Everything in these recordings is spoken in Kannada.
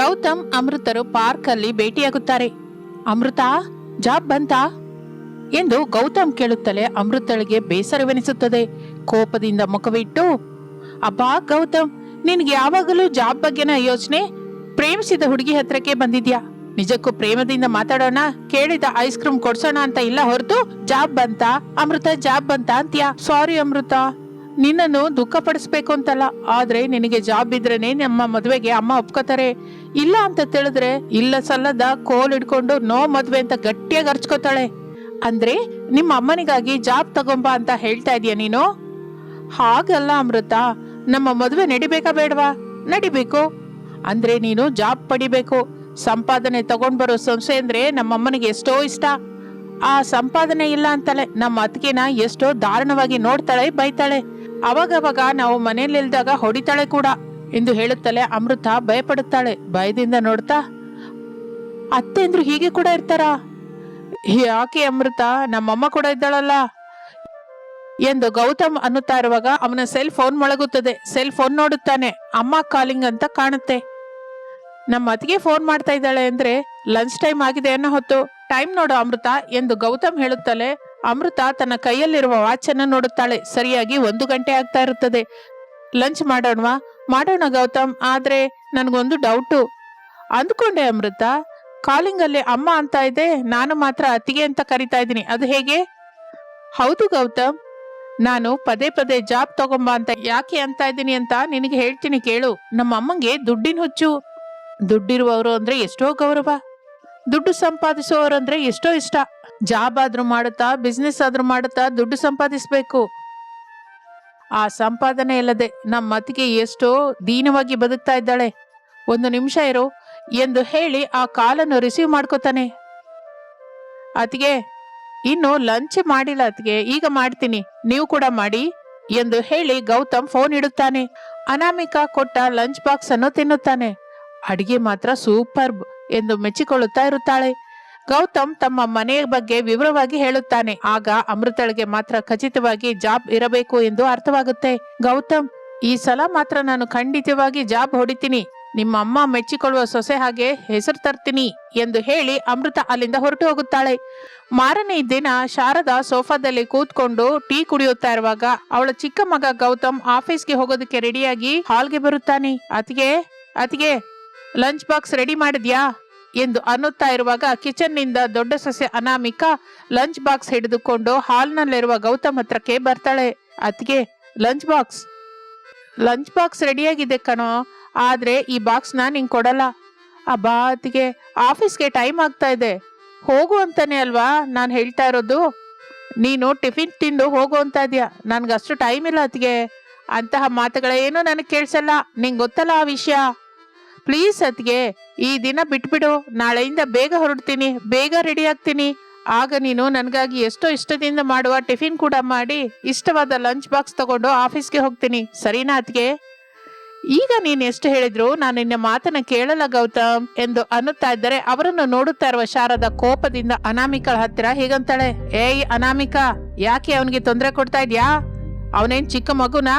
ಗೌತಮ್ ಅಮೃತರು ಪಾರ್ಕ್ ಅಲ್ಲಿ ಭೇಟಿಯಾಗುತ್ತಾರೆ. ಅಮೃತ, ಜಾಬ್ ಬಂತಾ? ಎಂದು ಗೌತಮ್ ಕೇಳುತ್ತಲೇ ಅಮೃತಳಿಗೆ ಬೇಸರವೆನಿಸುತ್ತದೆ. ಕೋಪದಿಂದ ಮುಖವಿಟ್ಟು, ಅಬ್ಬಾ ಗೌತಮ್, ನಿನ್ಗೆ ಯಾವಾಗಲೂ ಜಾಬ್ ಬಗ್ಗೆನ ಯೋಚನೆ? ಪ್ರೇಮಿಸಿದ ಹುಡುಗಿ ಹತ್ರಕ್ಕೆ ಬಂದಿದ್ಯಾ? ನಿಜಕ್ಕೂ ಪ್ರೇಮದಿಂದ ಮಾತಾಡೋಣ, ಕೇಳಿದ ಐಸ್ ಕ್ರೀಮ್ ಕೊಡ್ಸೋಣ ಅಂತ ಇಲ್ಲ ಹೊರತು ಜಾಬ್ ಬಂತ? ಅಮೃತ, ಜಾಬ್ ಬಂತ ಅಂತ್ಯಾ? ಸಾರಿ ಅಮೃತ ನಿನ್ನನ್ನು ದುಃಖ ಪಡಿಸ್ಬೇಕು ಅಂತಲ್ಲ, ಆದ್ರೆ ನಿನಗೆ ಜಾಬ್ ಇದ್ರೇನೆ ನಮ್ಮ ಮದ್ವೆಗೆ ಅಮ್ಮ ಒಪ್ಕೋತಾರೆ. ಇಲ್ಲ ಅಂತ ತಿಳಿದ್ರೆ ಇಲ್ಲ ಸಲ್ಲದ ಕೋಲ್ ಇಡ್ಕೊಂಡು ನೋ ಮದ್ವೆ ಅಂತ ಗಟ್ಟಿಯಾಗಿ ಅರ್ಚ್ಕೋತಾಳೆ ಅಂದ್ರೆ ನಿಮ್ಮ ಅಮ್ಮನಿಗಾಗಿ ಜಾಬ್ ತಗೊಂಬ ಅಂತ ಹೇಳ್ತಾ ಇದೀಯ ನೀನು? ಹಾಗಲ್ಲ ಅಮೃತ, ನಮ್ಮ ಮದುವೆ ನಡಿಬೇಕಾ ಬೇಡವಾ? ನಡಿಬೇಕು. ಅಂದ್ರೆ ನೀನು ಜಾಬ್ ಪಡಿಬೇಕು. ಸಂಪಾದನೆ ತಗೊಂಡ್ ಬರೋ ಸಂಸ್ಥೆ ಅಂದ್ರೆ ನಮ್ಮಮ್ಮನಿಗೆ ಎಷ್ಟೋ ಇಷ್ಟ. ಆ ಸಂಪಾದನೆ ಇಲ್ಲ ಅಂತಲೇ ನಮ್ಮ ಅತ್ತಿಗೆನ ಎಷ್ಟೋ ದಾರುಣವಾಗಿ ನೋಡ್ತಾಳೆ, ಬೈತಾಳೆ. ಅವಾಗವಾಗ ನಾವು ಮನೇಲಿಲ್ದಾಗ ಹೊಡಿತಾಳೆ ಕೂಡ. ಎಂದು ಹೇಳುತ್ತಲೇ ಅಮೃತ ಭಯಪಡುತ್ತಾಳೆ. ಭಯದಿಂದ ನೋಡ್ತಾ, ಅತ್ತೆ ಅಂದ್ರು ಹೀಗೆ ಕೂಡ ಇರ್ತಾರಾ? ಯಾಕೆ ಅಮೃತ, ನಮ್ಮಮ್ಮ ಕೂಡ ಇದ್ದಾಳಲ್ಲ. ಎಂದು ಗೌತಮ್ ಅನ್ನುತ್ತಾ ಇರುವಾಗ ಅವನ ಸೆಲ್ ಫೋನ್ ಮೊಳಗುತ್ತದೆ. ಸೆಲ್ ಫೋನ್ ನೋಡುತ್ತಾನೆ. ಅಮ್ಮ ಕಾಲಿಂಗ್ ಅಂತ ಕಾಣುತ್ತೆ. ನಮ್ಮ ಅತ್ತಿಗೆ ಫೋನ್ ಮಾಡ್ತಾ ಇದ್ದಾಳೆ ಅಂದ್ರೆ ಲಂಚ್ ಟೈಮ್ ಆಗಿದೆ ಅನ್ನೋ ಹೊತ್ತು. ಟೈಮ್ ನೋಡು ಅಮೃತ, ಎಂದು ಗೌತಮ್ ಹೇಳುತ್ತಲೇ ಅಮೃತ ತನ್ನ ಕೈಯಲ್ಲಿರುವ ವಾಚನ್ನು ನೋಡುತ್ತಾಳೆ. ಸರಿಯಾಗಿ ಒಂದು ಗಂಟೆ ಆಗ್ತಾ ಇರುತ್ತದೆ. ಲಂಚ್ ಮಾಡೋಣವಾ? ಮಾಡೋಣ ಗೌತಮ್, ಆದ್ರೆ ನನಗೊಂದು ಡೌಟು. ಅಂದ್ಕೊಂಡೆ ಅಮೃತ ಕಾಲಿಂಗ್ ಅಲ್ಲಿ ಅಮ್ಮ ಅಂತ ಇದೆ, ನಾನು ಮಾತ್ರ ಅತ್ತಿಗೆ ಅಂತ ಕರಿತಾ ಇದ್ದೀನಿ. ಅದು ಹೇಗೆ? ಹೌದು ಗೌತಮ್, ನಾನು ಪದೇ ಪದೇ ಜಾಬ್ ತಗೊಂಬ ಅಂತ ಯಾಕೆ ಅಂತ ಇದ್ದೀನಿ ಅಂತ ನಿನಗೆ ಹೇಳ್ತೀನಿ ಕೇಳು. ನಮ್ಮ ಅಮ್ಮಂಗೆ ದುಡ್ಡಿನ ಹುಚ್ಚು. ದುಡ್ಡಿರುವವರು ಅಂದ್ರೆ ಎಷ್ಟೋ ಗೌರವ. ದುಡ್ಡು ಸಂಪಾದಿಸುವವರು ಅಂದ್ರೆ ಎಷ್ಟೋ ಇಷ್ಟ. ಜಾಬ್ ಆದ್ರೂ ಮಾಡುತ್ತಾ ಬಿಸ್ನೆಸ್ ಆದ್ರೂ ಮಾಡುತ್ತಾ ದುಡ್ಡು ಸಂಪಾದಿಸಬೇಕು. ಆ ಸಂಪಾದನೆ ಇಲ್ಲದೆ ನಮ್ಮ ಅತ್ತಿಗೆ ಎಷ್ಟೋ ದೀನವಾಗಿ ಬದುಕ್ತಾ ಇದ್ದಾಳೆ. ಒಂದು ನಿಮಿಷ ಇರು ಎಂದು ಹೇಳಿ ಆ ಕಾಲನ್ನು ರಿಸೀವ್ ಮಾಡ್ಕೋತಾನೆ. ಅತಿಗೆ ಇನ್ನು ಲಂಚ್ ಮಾಡಿಲ್ಲ ಅತಿಗೆ ಈಗ ಮಾಡ್ತೀನಿ, ನೀವು ಕೂಡ ಮಾಡಿ ಎಂದು ಹೇಳಿ ಗೌತಮ್ ಫೋನ್ ಇಡುತ್ತಾನೆ. ಅನಾಮಿಕಾ ಕೊಟ್ಟ ಲಂಚ್ ಬಾಕ್ಸ್ ಅನ್ನು ತಿನ್ನುತ್ತಾನೆ. ಅಡಿಗೆ ಮಾತ್ರ ಸೂಪರ್ಬ್ ಎಂದು ಮೆಚ್ಚಿಕೊಳ್ಳುತ್ತಾ ಇರುತ್ತಾಳೆ. ಗೌತಮ್ ತಮ್ಮ ಮನೆಯ ಬಗ್ಗೆ ವಿವರವಾಗಿ ಹೇಳುತ್ತಾನೆ. ಆಗ ಅಮೃತಳಿಗೆ ಮಾತ್ರ ಖಚಿತವಾಗಿ ಜಾಬ್ ಇರಬೇಕು ಎಂದು ಅರ್ಥವಾಗುತ್ತೆ. ಗೌತಮ್, ಈ ಸಲ ಮಾತ್ರ ನಾನು ಖಂಡಿತವಾಗಿ ಜಾಬ್ ಹೊಡಿತೀನಿ. ನಿಮ್ಮ ಅಮ್ಮ ಮೆಚ್ಚಿಕೊಳ್ಳುವ ಸೊಸೆ ಹಾಗೆ ಹೆಸರು ತರ್ತೀನಿ ಎಂದು ಹೇಳಿ ಅಮೃತ ಅಲ್ಲಿಂದ ಹೊರಟು ಹೋಗುತ್ತಾಳೆ. ಮಾರನೇ ದಿನ ಶಾರದಾ ಸೋಫಾದಲ್ಲಿ ಕೂತ್ಕೊಂಡು ಟೀ ಕುಡಿಯುತ್ತಾ ಇರುವಾಗ ಅವಳ ಚಿಕ್ಕ ಮಗ ಗೌತಮ್ ಆಫೀಸ್ಗೆ ಹೋಗೋದಕ್ಕೆ ರೆಡಿಯಾಗಿ ಹಾಲ್ಗೆ ಬರುತ್ತಾನೆ. ಅತಿಗೆ ಅತಿಗೆ ಲಂಚ್ ಬಾಕ್ಸ್ ರೆಡಿ ಮಾಡಿದ್ಯಾ? ಎಂದು ಅನ್ನುತ್ತಾ ಇರುವಾಗ ಕಿಚನ್ನಿಂದ ದೊಡ್ಡ ಸೊಸೆ ಅನಾಮಿಕ ಲಂಚ್ ಬಾಕ್ಸ್ ಹಿಡಿದುಕೊಂಡು ಹಾಲ್ನಲ್ಲಿರುವ ಗೌತಮ್ ಹತ್ರಕ್ಕೆ ಬರ್ತಾಳೆ. ಅತ್ಗೆ ಲಂಚ್ ಬಾಕ್ಸ್? ಲಂಚ್ ಬಾಕ್ಸ್ ರೆಡಿಯಾಗಿದೆ ಕಣೋ, ಆದ್ರೆ ಈ ಬಾಕ್ಸ್ನ ನಿಂಗೆ ಕೊಡಲ್ಲ. ಅಬ್ಬಾ ಅತಿಗೆ ಆಫೀಸ್ಗೆ ಟೈಮ್ ಆಗ್ತಾ ಇದೆ. ಹೋಗು ಅಂತಾನೆ ಅಲ್ವಾ ನಾನು ಹೇಳ್ತಾ ಇರೋದು? ನೀನು ಟಿಫಿನ್ ತಿಂದು ಹೋಗು ಅಂತ ಇದೆಯಾ? ಅಷ್ಟು ಟೈಮ್ ಇಲ್ಲ ಅತ್ಗೆ ಅಂತಹ ಮಾತುಗಳೇನು ನನಗೆ ಕೇಳಿಸಲ್ಲ. ನಿಂಗೆ ಗೊತ್ತಲ್ಲ ಆ ವಿಷಯ. ಪ್ಲೀಸ್ ಅತ್ಗೆ ಈ ದಿನ ಬಿಟ್ಬಿಡು. ನಾಳೆಯಿಂದ ಬೇಗ ಹೊರಡ್ತೀನಿ. ಬೇಗ ರೆಡಿ ಆಗ್ತೀನಿ. ಆಗ ನೀನು ನನಗಾಗಿ ಎಷ್ಟೋ ಇಷ್ಟದಿಂದ ಮಾಡುವ ಟಿಫಿನ್ ಕೂಡ ಮಾಡಿ, ಇಷ್ಟವಾದ ಲಂಚ್ ಬಾಕ್ಸ್ ತಗೊಂಡು ಆಫೀಸ್ಗೆ ಹೋಗ್ತೀನಿ. ಸರಿನಾ ಅತ್ಗೆ ಈಗ ನೀನು ಎಷ್ಟು ಹೇಳಿದ್ರು ನಾನು ನಿನ್ನ ಮಾತನ್ನ ಕೇಳಲ್ಲ ಗೌತಮ್ ಎಂದು ಅನ್ನುತ್ತಾ ಇದ್ದರೆ ಅವರನ್ನು ನೋಡುತ್ತಾ ಇರುವ ಶಾರದ ಕೋಪದಿಂದ ಅನಾಮಿಕಳ ಹತ್ತಿರ ಹೀಗಂತಾಳೆ. ಏಯ್ ಅನಾಮಿಕಾ, ಯಾಕೆ ಅವನಿಗೆ ತೊಂದರೆ ಕೊಡ್ತಾ ಇದ್ಯಾ? ಅವನೇನ್ ಚಿಕ್ಕ ಮಗುನಾ?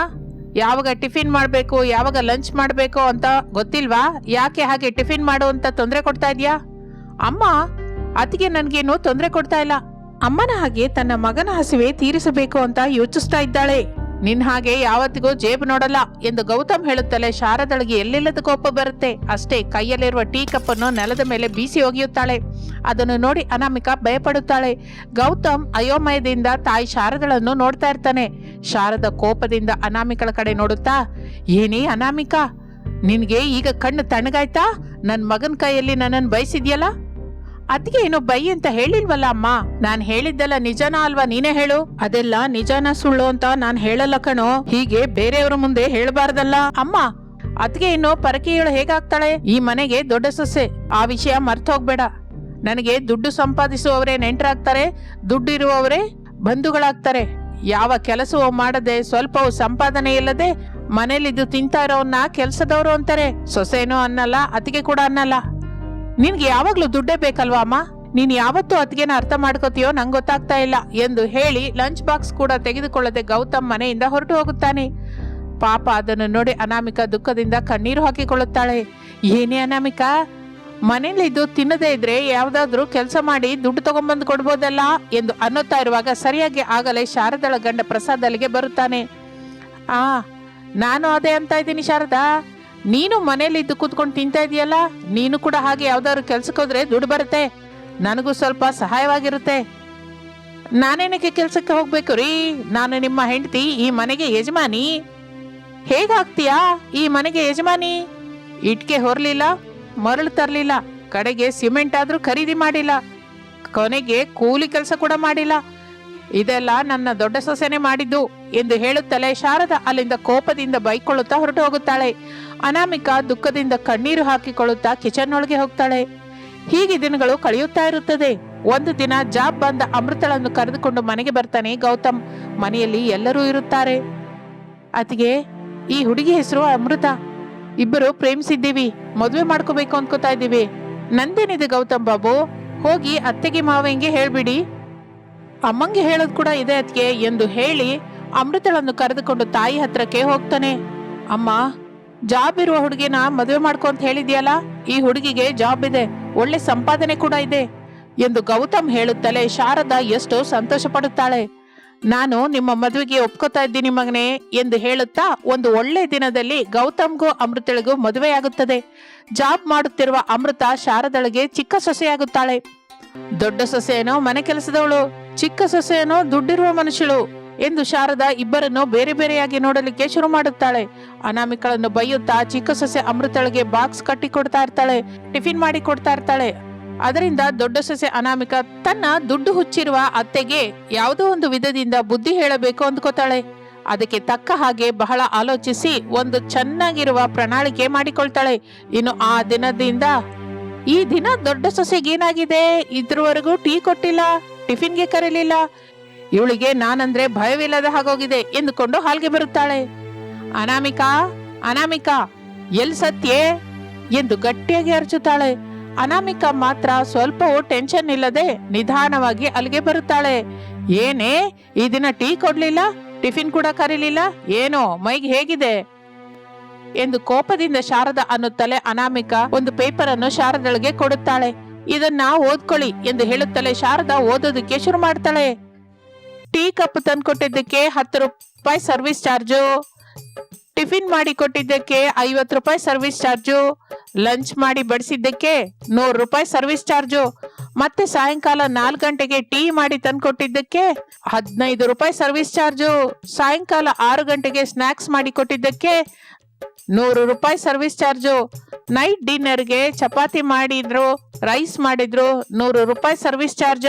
ಯಾವಾಗ ಟಿಫಿನ್ ಮಾಡಬೇಕು, ಯಾವಾಗ ಲಂಚ್ ಮಾಡಬೇಕು ಅಂತ ಗೊತ್ತಿಲ್ವಾ? ಯಾಕೆ ಹಾಗೆ ಟಿಫಿನ್ ಮಾಡು ಅಂತ ತೊಂದರೆ ಕೊಡ್ತಾ ಇದ್ಯಾ? ಅಮ್ಮ ಅತಿಗೆ ನನ್ಗೇನು ತೊಂದರೆ ಕೊಡ್ತಾ ಇಲ್ಲ. ಅಮ್ಮನ ಹಾಗೆ ತನ್ನ ಮಗನ ಹಸಿವೆ ತೀರಿಸಬೇಕು ಅಂತ ಯೋಚಿಸ್ತಾ ಇದ್ದಾಳೆ. ನಿನ್ ಹಾಗೆ ಯಾವತ್ತಿಗೂ ಜೇಬು ನೋಡಲ್ಲ ಎಂದು ಗೌತಮ್ ಹೇಳುತ್ತಲೇ ಶಾರದಳಿಗೆ ಎಲ್ಲಿಲ್ಲದ ಕೋಪ ಬರುತ್ತೆ? ಅಷ್ಟೇ ಕೈಯಲ್ಲಿರುವ ಟೀ ಕಪ್ ಅನ್ನು ನೆಲದ ಮೇಲೆ ಬೀಸಿ ಒಗೆಯುತ್ತಾಳೆ. ಅದನ್ನು ನೋಡಿ ಅನಾಮಿಕಾ ಭಯಪಡುತ್ತಾಳೆ. ಗೌತಮ್ ಅಯೋಮಯದಿಂದ ತಾಯಿ ಶಾರದಳನ್ನು ನೋಡ್ತಾ ಇರ್ತಾನೆ. ಶಾರದ ಕೋಪದಿಂದ ಅನಾಮಿಕಳ ಕಡೆ ನೋಡುತ್ತಾ, ಏನೇ ಅನಾಮಿಕಾ, ನಿನ್ಗೆ ಈಗ ಕಣ್ಣು ತಣ್ಣಗಾಯ್ತಾ? ನನ್ನ ಮಗನ ಕೈಯಲ್ಲಿ ನನ್ನನ್ನು ಬಯಸಿದ್ಯಲ್ಲ? ಅದಕ್ಕೆ ಏನು ಬೈ ಅಂತ ಹೇಳಿಲ್ವಲ್ಲ ಅಮ್ಮ? ನಾನ್ ಹೇಳಿದ್ದೆಲ್ಲ ನಿಜನಾ ಅಲ್ವಾ ನೀನೇ ಹೇಳು? ಅದೆಲ್ಲ ನಿಜಾನ ಸುಳ್ಳು ಅಂತ ನಾನ್ ಹೇಳಲ್ಲ ಕಣೋ. ಹೀಗೆ ಬೇರೆಯವ್ರ ಮುಂದೆ ಹೇಳಬಾರ್ದಲ್ಲ. ಅಮ್ಮ ಅದಕ್ಕೆ ಇನ್ನು ಪರಕೀಯಳು ಹೇಗಾಗ್ತಾಳೆ? ಈ ಮನೆಗೆ ದೊಡ್ಡ ಸೊಸೆ. ಆ ವಿಷಯ ಮರ್ತ ಹೋಗ್ಬೇಡ. ನನಗೆ ದುಡ್ಡು ಸಂಪಾದಿಸುವವರೇ ನೆಂಟರಾಗ್ತಾರೆ ದುಡ್ಡು ಇರುವವರೇ ಬಂಧುಗಳಾಗ್ತಾರೆ. ಯಾವ ಕೆಲಸವೂ ಮಾಡದೆ, ಸ್ವಲ್ಪವೂ ಸಂಪಾದನೆ ಇಲ್ಲದೆ ಮನೇಲಿದ್ದು ತಿಂತಾ ಇರೋವನ್ನ ಕೆಲಸದವರು ಅಂತಾರೆ. ಸೊಸೆನೂ ಅನ್ನಲ್ಲ ಅತಿಗೆ ಕೂಡ ಅನ್ನಲ್ಲ. ನಿನ್ಗೆ ಯಾವಾಗ್ಲೂ ದುಡ್ಡೇ ಬೇಕಲ್ವಾ, ಅಮ್ಮ? ನೀನ್ ಯಾವತ್ತೂ ಅತಿಗೆನ ಅರ್ಥ ಮಾಡ್ಕೋತೀಯೋ ನಂಗೆ ಗೊತ್ತಾಗ್ತಾ ಇಲ್ಲ ಎಂದು ಹೇಳಿ ಲಂಚ್ ಬಾಕ್ಸ್ ಕೂಡ ತೆಗೆದುಕೊಳ್ಳದೆ ಗೌತಮ್ ಮನೆಯಿಂದ ಹೊರಟು ಹೋಗುತ್ತಾನೆ. ಪಾಪ ಅದನ್ನು ನೋಡಿ ಅನಾಮಿಕ ದುಃಖದಿಂದ ಕಣ್ಣೀರು ಹಾಕಿಕೊಳ್ಳುತ್ತಾಳೆ. ಏನೇ ಅನಾಮಿಕಾ? ಮನೆಯಲ್ಲಿದ್ದು ತಿನ್ನದೇ ಇದ್ರೆ ಯಾವ್ದಾದ್ರೂ ಕೆಲಸ ಮಾಡಿ ದುಡ್ಡು ತಗೊಂಬಂದು ಕೊಡ್ಬೋದಲ್ಲ ಎಂದು ಅನ್ನುತ್ತಾ ಇರುವಾಗ ಸರಿಯಾಗಿ ಆಗಲೇ ಶಾರದಳ ಗಂಡ ಪ್ರಸಾದ್ ಅಲ್ಲಿಗೆ ಬರುತ್ತಾನೆ. ಆ, ನಾನು ಅದೇ ಅಂತ ಇದ್ದೀನಿ ಶಾರದಾ. ನೀನು ಮನೇಲಿದ್ದು ಕೂತ್ಕೊಂಡು ತಿಂತಾ ಇದೆಯಲ್ಲ? ನೀನು ಕೂಡ ಹಾಗೆ ಯಾವ್ದಾದ್ರು ಕೆಲ್ಸಕ್ಕೆ ಹೋದ್ರೆ ದುಡ್ಡು ಬರುತ್ತೆ. ನನಗೂ ಸ್ವಲ್ಪ ಸಹಾಯವಾಗಿರುತ್ತೆ. ನಾನೇನಕ್ಕೆ ಕೆಲ್ಸಕ್ಕೆ ಹೋಗ್ಬೇಕು ರೀ? ನಾನು ನಿಮ್ಮ ಹೆಂಡತಿ, ಈ ಮನೆಗೆ ಯಜಮಾನಿ. ಹೇಗಾಗ್ತೀಯಾ ಈ ಮನೆಗೆ ಯಜಮಾನಿ? ಇಟ್ಕೆ ಹೊರಲಿಲ್ಲ, ಮರಳು ತರಲಿಲ್ಲ, ಕಡೆಗೆ ಸಿಮೆಂಟ್ ಆದ್ರೂ ಖರೀದಿ ಮಾಡಿಲ್ಲ, ಕೊನೆಗೆ ಕೂಲಿ ಕೆಲಸ ಕೂಡ ಮಾಡಿಲ್ಲ. ಇದೆಲ್ಲ ನನ್ನ ದೊಡ್ಡ ಸೊಸೆನೆ ಮಾಡಿದ್ದು ಎಂದು ಹೇಳುತ್ತಲೇ ಶಾರದ ಅಲ್ಲಿಂದ ಕೋಪದಿಂದ ಬೈಕೊಳ್ಳುತ್ತಾ ಹೊರಟು ಹೋಗುತ್ತಾಳೆ. ಅನಾಮಿಕಾ ದುಃಖದಿಂದ ಕಣ್ಣೀರು ಹಾಕಿಕೊಳ್ಳುತ್ತಾ ಕಿಚನ್ ಒಳಗೆ ಹೋಗ್ತಾಳೆ. ಹೀಗೆ ದಿನಗಳು ಕಳೆಯುತ್ತಾ ಇರುತ್ತದೆ. ಒಂದು ದಿನ ಜಾಬ್ ಬಂದ ಅಮೃತಳನ್ನು ಕರೆದುಕೊಂಡು ಮನೆಗೆ ಬರ್ತಾನೆ ಗೌತಮ್. ಮನೆಯಲ್ಲಿ ಎಲ್ಲರೂ ಇರುತ್ತಾರೆ. ಅತಿಗೆ ಈ ಹುಡುಗಿ ಹೆಸರು ಅಮೃತ. ಇಬ್ಬರು ಪ್ರೇಮಿಸಿದ್ದೀವಿ. ಮದುವೆ ಮಾಡ್ಕೋಬೇಕು ಅನ್ಕೋತಾ ಇದ್ದೀವಿ. ನಂದೇನಿದೆ ಗೌತಮ್ ಬಾಬು? ಹೋಗಿ ಅತ್ತೆಗೆ ಮಾವಂಗೆ ಹೇಳ್ಬಿಡಿ. ಅಮ್ಮಂಗೆ ಹೇಳೋದು ಕೂಡ ಇದೆ ಅತ್ಗೆ ಎಂದು ಹೇಳಿ ಅಮೃತಳನ್ನು ಕರೆದುಕೊಂಡು ತಾಯಿ ಹತ್ರಕ್ಕೆ ಹೋಗ್ತಾನೆ. ಅಮ್ಮ ಜಾಬ್ ಇರುವ ಹುಡುಗಿನ ಮದುವೆ ಮಾಡ್ಕೊ ಅಂತ ಹೇಳಿದ್ಯಲ್ಲ, ಈ ಹುಡುಗಿಗೆ ಜಾಬ್ ಇದೆ, ಒಳ್ಳೆ ಸಂಪಾದನೆ ಕೂಡ ಇದೆ ಎಂದು ಗೌತಮ್ ಹೇಳುತ್ತಲೇ ಶಾರದಾ ಎಷ್ಟೋ ಸಂತೋಷ ಪಡುತ್ತಾಳೆ. ನಾನು ನಿಮ್ಮ ಮದುವೆಗೆ ಒಪ್ಕೋತಾ ಇದ್ದೀನಿ ಮಗನೇ ಎಂದು ಹೇಳುತ್ತಾ ಒಂದು ಒಳ್ಳೆ ದಿನದಲ್ಲಿ ಗೌತಮ್ಗೂ ಅಮೃತಳಿಗೂ ಮದುವೆಯಾಗುತ್ತದೆ. ಜಾಬ್ ಮಾಡುತ್ತಿರುವ ಅಮೃತ ಶಾರದಳಿಗೆ ಚಿಕ್ಕ ಸೊಸೆಯಾಗುತ್ತಾಳೆ. ದೊಡ್ಡ ಸೊಸೆಯನೋ ಮನೆ ಕೆಲಸದವಳು, ಚಿಕ್ಕ ಸೊಸೆಯನೋ ದುಡ್ಡಿರುವ ಮನುಷ್ಯಳು. ಎಂದು ಶಾರದಾ ಇಬ್ಬರನ್ನು ಬೇರೆ ಬೇರೆಯಾಗಿ ನೋಡಲಿಕ್ಕೆ ಶುರು ಮಾಡುತ್ತಾಳೆ. ಅನಾಮಿಕಳನ್ನು ಬೈಯುತ್ತಾ ಚಿಕ್ಕ ಸೊಸೆ ಅಮೃತಳಿಗೆ ಬಾಕ್ಸ್ ಕಟ್ಟಿ ಕೊಡ್ತಾ ಇರ್ತಾಳೆ, ಟಿಫಿನ್ ಮಾಡಿ ಕೊಡ್ತಾ ಇರ್ತಾಳೆ. ಅದರಿಂದ ದೊಡ್ಡ ಸೊಸೆ ಅನಾಮಿಕ ತನ್ನ ದುಡ್ಡು ಹುಚ್ಚಿರುವ ಅತ್ತೆಗೆ ಯಾವುದೋ ಒಂದು ವಿಧದಿಂದ ಬುದ್ಧಿ ಹೇಳಬೇಕು ಅಂದ್ಕೋತಾಳೆ. ಅದಕ್ಕೆ ತಕ್ಕ ಹಾಗೆ ಬಹಳ ಆಲೋಚಿಸಿ ಒಂದು ಚೆನ್ನಾಗಿರುವ ಪ್ರಣಾಳಿಕೆ ಮಾಡಿಕೊಳ್ತಾಳೆ. ಇನ್ನು ಆ ದಿನದಿಂದ, ಈ ದಿನ ದೊಡ್ಡ ಸೊಸೆಗೇನಾಗಿದೆ ಇದ್ರವರೆಗೂ ಟೀ ಕೊಟ್ಟಿಲ್ಲ, ಟಿಫಿನ್ಗೆ ಕರೀಲಿಲ್ಲ ಇವಳಿಗೆ ನಾನಂದ್ರೆ ಭಯವಿಲ್ಲದ ಹಾಗೋಗಿದೆ ಎಂದುಕೊಂಡು ಹಾಲ್ಗೆ ಬರುತ್ತಾಳೆ. ಅನಾಮಿಕಾ ಅನಾಮಿಕಾ, ಎಲ್ ಸತ್ಯೆ ಎಂದು ಗಟ್ಟಿಯಾಗಿ ಅರಚುತ್ತಾಳೆ. ಅನಾಮಿಕಾ ಮಾತ್ರ ಸ್ವಲ್ಪವೂ ಟೆನ್ಷನ್ ಇಲ್ಲದೆ ನಿಧಾನವಾಗಿ ಅಲ್ಲಿಗೆ ಬರುತ್ತಾಳೆ. ಏನೇ, ಈ ದಿನ ಟೀ ಕೊಡ್ಲಿಲ್ಲ, ಟಿಫಿನ್ ಕೂಡ ಕರೀಲಿಲ್ಲ, ಏನೋ, ಮೈಗೆ ಹೇಗಿದೆ? ಎಂದು ಕೋಪದಿಂದ ಶಾರದ ಅನ್ನುತ್ತಲೇ ಅನಾಮಿಕಾ ಒಂದು ಪೇಪರ್ ಅನ್ನು ಶಾರದಳಿಗೆ ಕೊಡುತ್ತಾಳೆ. ಇದನ್ನ ಓದ್ಕೊಳ್ಳಿ ಎಂದು ಹೇಳುತ್ತಲೇ ಶಾರದಾ ಓದೋದಕ್ಕೆ ಶುರು ಮಾಡ್ತಾಳೆ. ಟೀ ಕಪ್ ತಂದ್ಕೊಟ್ಟಿದ್ದಕ್ಕೆ ಹತ್ತು ರೂಪಾಯಿ ಸರ್ವಿಸ್ ಚಾರ್ಜು, ಟಿಫಿನ್ ಮಾಡಿ ಕೊಟ್ಟಿದ್ದಕ್ಕೆ ಐವತ್ತು ರೂಪಾಯಿ ಸರ್ವಿಸ್ ಚಾರ್ಜು, ಲಂಚ್ ಮಾಡಿ ಬಡಿಸಿದ್ದಕ್ಕೆ ನೂರು ರೂಪಾಯಿ ಸರ್ವಿಸ್ ಚಾರ್ಜು. ಮತ್ತೆ ಸಾಯಂಕಾಲ ನಾಲ್ಕು ಗಂಟೆಗೆ ಟೀ ಮಾಡಿ ತಂದ್ಕೊಟ್ಟಿದ್ದಕ್ಕೆ ಹದಿನೈದು ರೂಪಾಯಿ ಸರ್ವಿಸ್ ಚಾರ್ಜು. ಸಾಯಂಕಾಲ ಆರು ಗಂಟೆಗೆ ಸ್ನಾಕ್ಸ್ ಮಾಡಿ ಕೊಟ್ಟಿದ್ದಕ್ಕೆ ನೂರು ರೂಪಾಯಿ ಸರ್ವಿಸ್ ಚಾರ್ಜು. ನೈಟ್ ಡಿನ್ನರ್ಗೆ ಚಪಾತಿ ಮಾಡಿದ್ರು, ರೈಸ್ ಮಾಡಿದ್ರು, ನೂರು ರೂಪಾಯಿ ಸರ್ವಿಸ್ ಚಾರ್ಜ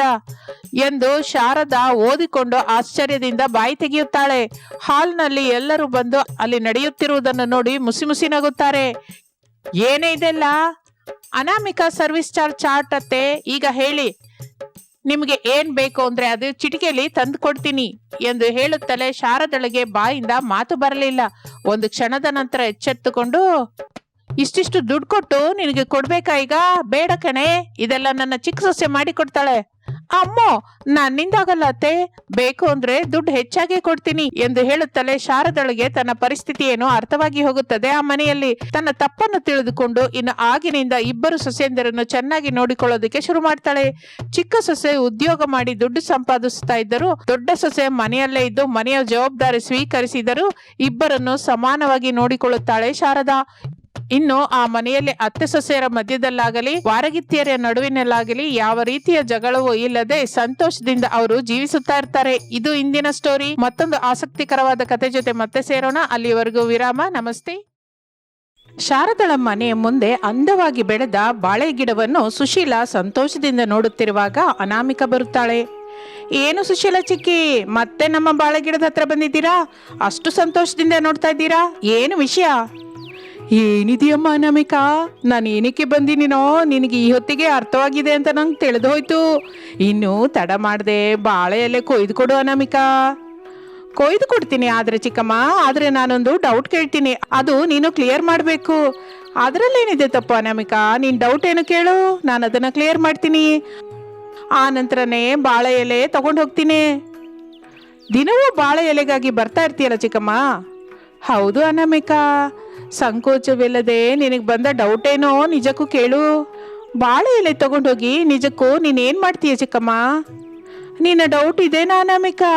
ಎಂದು ಶಾರದಾ ಓದಿಕೊಂಡು ಆಶ್ಚರ್ಯದಿಂದ ಬಾಯಿ ತೆಗೆಯುತ್ತಾಳೆ. ಹಾಲ್ನಲ್ಲಿ ಎಲ್ಲರೂ ಬಂದು ಅಲ್ಲಿ ನಡೆಯುತ್ತಿರುವುದನ್ನು ನೋಡಿ ಮುಸಿ ಮುಸಿ ನಗುತ್ತಾರೆ. ಏನೇ ಇದೆಲ್ಲ? ಅನಾಮಿಕಾ ಸರ್ವಿಸ್ ಚಾರ್ಜ್ ಚಾರ್ಟ್ ಅತ್ತೆ ಈಗ ಹೇಳಿ, ನಿಮಗೆ ಏನ್ ಬೇಕು ಅಂದ್ರೆ ಅದು ಚಿಟಿಕೆಯಲ್ಲಿ ತಂದು ಕೊಡ್ತೀನಿ ಎಂದು ಹೇಳುತ್ತಲೇ ಶಾರದಳಿಗೆ ಬಾಯಿಂದ ಮಾತು ಬರಲಿಲ್ಲ. ಒಂದು ಕ್ಷಣದ ನಂತರ ಎಚ್ಚೆತ್ತುಕೊಂಡು ಇಷ್ಟಿಷ್ಟು ದುಡ್ಡು ಕೊಟ್ಟು ನಿನಗೆ ಕೊಡ್ಬೇಕಾ ಈಗ? ಬೇಡ ಕಣೆ. ಇದೆಲ್ಲ ನನ್ನ ಚಿಕ್ಕ ಸೊಸೆ ಮಾಡಿ ಕೊಡ್ತಾಳೆ ಅಮ್ಮೋ ನನ್ನಿಂದಾಗಲ್ಲ ಅತ್ತೆ. ಬೇಕು ಅಂದ್ರೆ ದುಡ್ಡು ಹೆಚ್ಚಾಗಿ ಕೊಡ್ತೀನಿ ಎಂದು ಹೇಳುತ್ತಲೇ ಶಾರದೊಳಗೆ ತನ್ನ ಪರಿಸ್ಥಿತಿ ಏನು ಅರ್ಥವಾಗಿ ಹೋಗುತ್ತದೆ ಆ ಮನೆಯಲ್ಲಿ. ತನ್ನ ತಪ್ಪನ್ನು ತಿಳಿದುಕೊಂಡು ಇನ್ನು ಆಗಿನಿಂದ ಇಬ್ಬರು ಸೊಸೆಯಂದರನ್ನು ಚೆನ್ನಾಗಿ ನೋಡಿಕೊಳ್ಳೋದಕ್ಕೆ ಶುರು ಮಾಡ್ತಾಳೆ. ಚಿಕ್ಕ ಸೊಸೆ ಉದ್ಯೋಗ ಮಾಡಿ ದುಡ್ಡು ಸಂಪಾದಿಸ್ತಾ ಇದ್ದರು, ದೊಡ್ಡ ಸೊಸೆ ಮನೆಯಲ್ಲೇ ಇದ್ದು ಮನೆಯ ಜವಾಬ್ದಾರಿ ಸ್ವೀಕರಿಸಿದರೂ ಇಬ್ಬರನ್ನು ಸಮಾನವಾಗಿ ನೋಡಿಕೊಳ್ಳುತ್ತಾಳೆ ಶಾರದಾ. ಇನ್ನು ಆ ಮನೆಯಲ್ಲಿ ಅತ್ತೆ ಸೊಸೆಯರ ಮಧ್ಯದಲ್ಲಾಗಲಿ, ವಾರಗಿತ್ತಿಯರ ನಡುವಿನಲ್ಲಾಗಲಿ ಯಾವ ರೀತಿಯ ಜಗಳವೂ ಇಲ್ಲದೆ ಸಂತೋಷದಿಂದ ಅವರು ಜೀವಿಸುತ್ತಾ ಇರ್ತಾರೆ. ಇದು ಇಂದಿನ ಸ್ಟೋರಿ. ಮತ್ತೊಂದು ಆಸಕ್ತಿಕರವಾದ ಕತೆ ಜೊತೆ ಮತ್ತೆ ಸೇರೋಣ. ಅಲ್ಲಿವರೆಗೂ ವಿರಾಮ. ನಮಸ್ತೆ. ಶಾರದಳ ಮನೆ ಮುಂದೆ ಅಂದವಾಗಿ ಬೆಳೆದ ಬಾಳೆ ಗಿಡವನ್ನು ಸುಶೀಲ ಸಂತೋಷದಿಂದ ನೋಡುತ್ತಿರುವಾಗ ಅನಾಮಿಕ ಬರುತ್ತಾಳೆ. ಏನು ಸುಶೀಲ ಚಿಕ್ಕಿ, ಮತ್ತೆ ನಮ್ಮ ಬಾಳೆ ಗಿಡದ ಹತ್ರ ಬಂದಿದ್ದೀರಾ? ಅಷ್ಟು ಸಂತೋಷದಿಂದ ನೋಡ್ತಾ ಇದ್ದೀರಾ? ಏನು ವಿಷಯ? ಏನಿದೆಯಮ್ಮ ಅನಾಮಿಕಾ ನಾನು ಏನಕ್ಕೆ ಬಂದಿನೋ ನಿನಗೆ ಈ ಹೊತ್ತಿಗೆ ಅರ್ಥವಾಗಿದೆ ಅಂತ ನಂಗೆ ತಿಳಿದು ಹೋಯ್ತು ಇನ್ನು ತಡ ಮಾಡಿದೆ, ಬಾಳೆ ಎಲೆ ಕೊಯ್ದು ಕೊಡು ಅನಾಮಿಕಾ ಕೊಯ್ದು ಕೊಡ್ತೀನಿ ಆದ್ರೆ ಚಿಕ್ಕಮ್ಮ, ಆದ್ರೆ ನಾನೊಂದು ಡೌಟ್ ಕೇಳ್ತೀನಿ. ಅದು ನೀನು ಕ್ಲಿಯರ್ ಮಾಡಬೇಕು. ಅದರಲ್ಲೇನಿದೆ ತಪ್ಪು ಅನಾಮಿಕಾ ನಿನ್ ಡೌಟ್ ಏನು ಕೇಳು? ನಾನು ಅದನ್ನ ಕ್ಲಿಯರ್ ಮಾಡ್ತೀನಿ. ಆ ನಂತರನೇ ಬಾಳೆ ಎಲೆ ತಗೊಂಡು ಹೋಗ್ತೀನಿ. ದಿನವೂ ಬಾಳೆ ಎಲೆಗಾಗಿ ಬರ್ತಾ ಇರ್ತೀಯಲ್ಲ ಚಿಕ್ಕಮ್ಮ? ಹೌದು ಅನಾಮಿಕಾ. ಸಂಕೋಚವಿಲ್ಲದೆ ನಿನಗೆ ಬಂದ ಡೌಟ್ ಏನೋ ನಿಜಕ್ಕೂ ಕೇಳು. ಬಾಳೆ ಎಲೆ ತಗೊಂಡೋಗಿ ನಿಜಕ್ಕೂ ನೀನೇನು ಮಾಡ್ತೀಯ ಚಿಕ್ಕಮ್ಮ? ನಿನ್ನ ಡೌಟ್ ಇದೇನಾ ಅನಾಮಿಕಾ?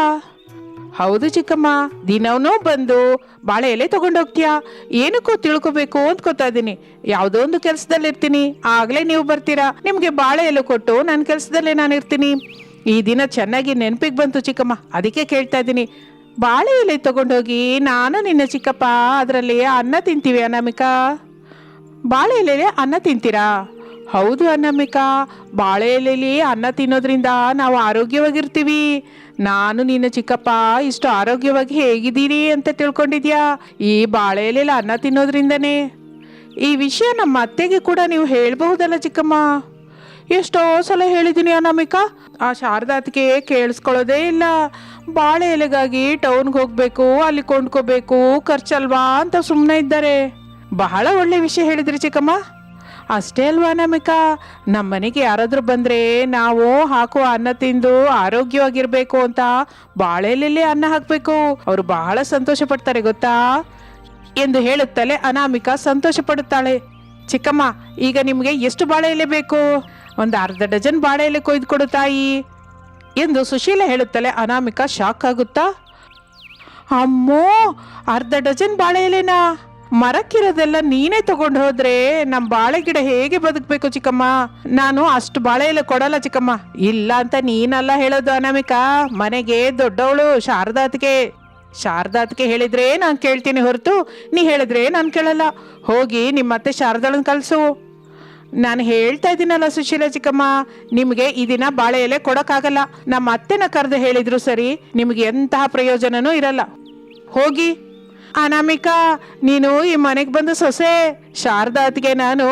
ಹೌದು ಚಿಕ್ಕಮ್ಮ, ದಿನವೂ ಬಂದು ಬಾಳೆ ಎಲೆ ತಗೊಂಡೋಗ್ತೀಯಾ? ಏನಕ್ಕೂ ತಿಳ್ಕೊಬೇಕು ಅಂದ್ಕೋತಾ ಇದ್ದೀನಿ. ಯಾವುದೋ ಒಂದು ಕೆಲಸದಲ್ಲಿ ಇರ್ತೀನಿ. ಆಗ್ಲೇ ನೀವು ಬರ್ತೀರಾ? ನಿಮಗೆ ಬಾಳೆ ಎಲೆ ಕೊಟ್ಟು ನನ್ನ ಕೆಲಸದಲ್ಲೇ ನಾನು ಇರ್ತೀನಿ. ಈ ದಿನ ಚೆನ್ನಾಗಿ ನೆನಪಿಗೆ ಬಂತು ಚಿಕ್ಕಮ್ಮ. ಅದಕ್ಕೆ ಕೇಳ್ತಾ ಇದ್ದೀನಿ. ಬಾಳೆ ಎಲೆ ತಗೊಂಡೋಗಿ ನಾನು ನಿನ್ನ ಚಿಕ್ಕಪ್ಪ, ಅದರಲ್ಲಿ ಅನ್ನ ತಿಂತೀವಿ ಅನಾಮಿಕಾ. ಬಾಳೆ ಎಲೆಯಲ್ಲಿ ಅನ್ನ ತಿಂತೀರಾ? ಹೌದು ಅನಾಮಿಕಾ, ಬಾಳೆ ಎಲೆಯಲ್ಲಿ ಅನ್ನ ತಿನ್ನೋದ್ರಿಂದ ನಾವು ಆರೋಗ್ಯವಾಗಿರ್ತೀವಿ. ನಾನು ನಿನ್ನ ಚಿಕ್ಕಪ್ಪ, ಇಷ್ಟು ಆರೋಗ್ಯವಾಗಿ ಹೇಗಿದ್ದೀರಿ ಅಂತ ತಿಳ್ಕೊಂಡಿದ್ಯಾ? ಈ ಬಾಳೆ ಎಲೆಯಲ್ಲಿ ಅನ್ನ ತಿನ್ನೋದ್ರಿಂದನೇ. ಈ ವಿಷಯ ನಮ್ಮ ಅತ್ತೆಗೆ ಕೂಡ ನೀವು ಹೇಳಬಹುದಲ್ಲ ಚಿಕ್ಕಮ್ಮ. ಎಷ್ಟೋ ಸಲ ಹೇಳಿದ್ದೀನಿ ಅನಾಮಿಕಾ. ಆ ಶಾರದಾತ್ಗೆ ಕೇಳಿಸ್ಕೊಳ್ಳೋದೇ ಇಲ್ಲ. ಬಾಳೆ ಎಲೆಗಾಗಿ ಟೌನ್ಗೆ ಹೋಗ್ಬೇಕು, ಅಲ್ಲಿ ಕೊಂಡ್ಕೋಬೇಕು, ಖರ್ಚಲ್ವಾ ಅಂತ ಸುಮ್ಮನೆ ಇದ್ದಾರೆ. ಬಹಳ ಒಳ್ಳೆ ವಿಷಯ ಹೇಳಿದ್ರಿ ಚಿಕ್ಕಮ್ಮ. ಅಷ್ಟೇ ಅಲ್ವಾ ಅನಾಮಿಕಾ? ನಮ್ಮ ಮನೆಗೆ ಯಾರಾದರೂ ಬಂದ್ರೆ ನಾವು ಹಾಕುವ ಅನ್ನ ತಿಂದು ಆರೋಗ್ಯವಾಗಿರ್ಬೇಕು ಅಂತ ಬಾಳೆ ಎಲೆಲಿ ಅನ್ನ ಹಾಕಬೇಕು. ಅವರು ಬಹಳ ಸಂತೋಷ ಪಡ್ತಾರೆ, ಗೊತ್ತಾ? ಎಂದು ಹೇಳುತ್ತಲೇ ಅನಾಮಿಕಾ ಸಂತೋಷ ಪಡುತ್ತಾಳೆ. ಚಿಕ್ಕಮ್ಮ, ಈಗ ನಿಮಗೆ ಎಷ್ಟು ಬಾಳೆ ಎಲೆ ಬೇಕು? ಒಂದು ಅರ್ಧ ಡಜನ್ ಬಾಳೆಯಲ್ಲಿ ಎಲೆ ಕೊಯ್ದು ಕೊಡು ತಾಯಿ ಎಂದು ಸುಶೀಲ ಹೇಳುತ್ತಲೇ ಅನಾಮಿಕಾ ಶಾಕ್ ಆಗುತ್ತಾ? ಅಮ್ಮೋ, ಅರ್ಧ ಡಜನ್ ಬಾಳೆ ಎಲೆನಾ ಮರಕ್ಕಿರೋದೆಲ್ಲ ನೀನೇ ತಗೊಂಡು ಹೋದ್ರೆ ನಮ್ಮ ಬಾಳೆ ಗಿಡ ಹೇಗೆ ಬದುಕಬೇಕು ಚಿಕ್ಕಮ್ಮ? ನಾನು ಅಷ್ಟು ಬಾಳೆ ಎಲೆ ಕೊಡಲ್ಲ ಚಿಕ್ಕಮ್ಮ. ಇಲ್ಲ ಅಂತ ನೀನಲ್ಲ ಹೇಳೋದು ಅನಾಮಿಕಾ. ಮನೆಗೆ ದೊಡ್ಡವಳು ಶಾರದಾತ್ಗೆ. ಶಾರದಾತ್ಗೆ ಹೇಳಿದ್ರೆ ನಾನು ಕೇಳ್ತೀನಿ ಹೊರತು, ನೀ ಹೇಳಿದ್ರೆ ನಾನು ಕೇಳಲ್ಲ. ಹೋಗಿ ನಿಮ್ಮ ಅತ್ತೆ ಶಾರದಾಳನ್ ಕಳ್ಸು. ನಾನು ಹೇಳ್ತಾ ಇದ್ದೀನಲ್ಲ ಸುಶೀಲ ಚಿಕ್ಕಮ್ಮ, ನಿಮಗೆ ಈ ದಿನ ಬಾಳೆ ಎಲೆ ಕೊಡೋಕ್ಕಾಗಲ್ಲ. ನಮ್ಮ ಅತ್ತೆನ ಕರೆದು ಹೇಳಿದ್ರು ಸರಿ, ನಿಮಗೆ ಎಂತಹ ಪ್ರಯೋಜನನೂ ಇರಲ್ಲ. ಹೋಗಿ. ಅನಾಮಿಕಾ, ನೀನು ಈ ಮನೆಗೆ ಬಂದು ಸೊಸೆ. ಶಾರದಾತ್ಗೆ ನಾನು